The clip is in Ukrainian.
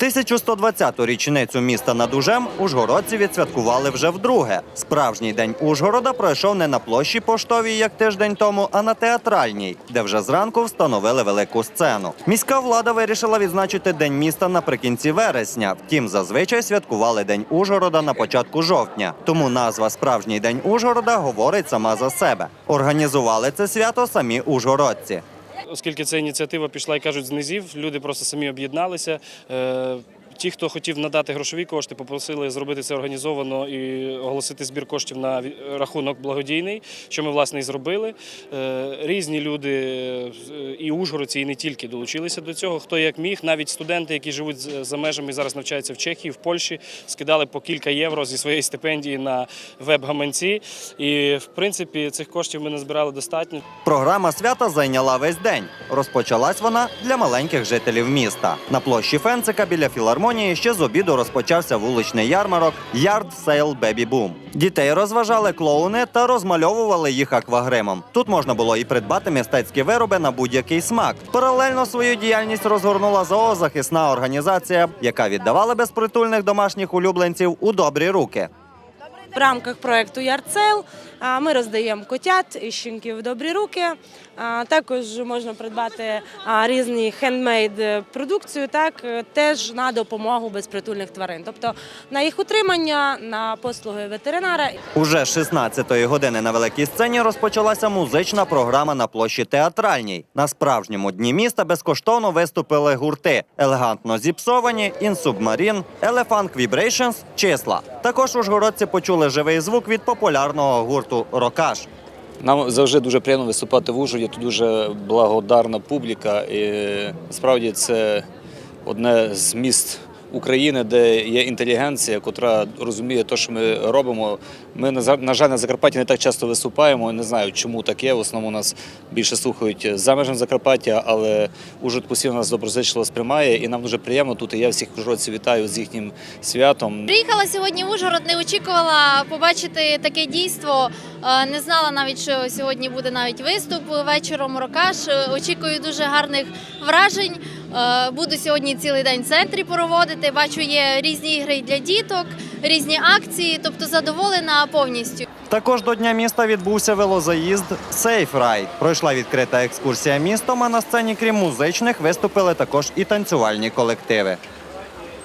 1120-ту річницю міста над Ужем ужгородці відсвяткували вже вдруге. Справжній день Ужгорода пройшов не на площі поштовій, як тиждень тому, а на театральній, де вже зранку встановили велику сцену. Міська влада вирішила відзначити день міста наприкінці вересня. Втім, зазвичай святкували день Ужгорода на початку жовтня. Тому назва Справжній день Ужгорода говорить сама за себе. Організували це свято самі ужгородці. Оскільки ця ініціатива пішла, як кажуть, з низів, люди просто самі об'єдналися. Ті, хто хотів надати грошові кошти, попросили зробити це організовано і оголосити збір коштів на рахунок благодійний, що ми власне і зробили. Е, Різні люди е, і ужгородці, і не тільки долучилися до цього. Хто як міг, навіть студенти, які живуть за межами і зараз навчаються в Чехії, в Польщі, скидали по кілька євро зі своєї стипендії на веб-гаманці. І в принципі цих коштів ми назбирали достатньо. Програма свята зайняла весь день. Розпочалась вона для маленьких жителів міста. На площі Фенцика біля філармонії ще з обіду розпочався вуличний ярмарок Yard Sale Baby Boom. Дітей розважали клоуни та розмальовували їх аквагримом. Тут можна було і придбати мистецькі вироби на будь-який смак. Паралельно свою діяльність розгорнула зоозахисна організація, яка віддавала безпритульних домашніх улюбленців у добрі руки. В рамках проекту Ярцел ми роздаємо котят і щенків в добрі руки. Також можна придбати різні хендмейд продукцію, так е, теж на допомогу безпритульних тварин, тобто на їх утримання, на послуги ветеринара. Уже 16-ї години на великій сцені розпочалася музична програма на площі театральній. На справжньому дні міста безкоштовно виступили гурти елегантно зіпсовані, інсубмарін, Elephant Vibrations, числа. Також ужгородці почули живий звук від популярного гурту Рокаш. Нам завжди дуже приємно виступати в Ужгороді. Тут дуже благодарна публіка. І справді це одне з міст України, де є інтелігенція, яка розуміє те, що ми робимо. Ми на жаль на Закарпатті не так часто виступаємо. Не знаю, чому таке. В основному нас більше слухають за межами Закарпаття, але Ужгород постійно нас доброзичливо сприймає, і нам дуже приємно тут. Я всіх ужгородців вітаю з їхнім святом. Приїхала сьогодні в Ужгород, не очікувала побачити таке дійство. Е, Не знала навіть, що сьогодні буде навіть виступ вечором рокаш. Е, Очікую дуже гарних вражень. Е, Буду сьогодні цілий день в центрі проводити. Бачу, є різні ігри для діток, різні акції, тобто задоволена повністю. Також до Дня міста відбувся велозаїзд Safe Ride. Пройшла відкрита екскурсія містом, а на сцені, крім музичних, виступили також і танцювальні колективи.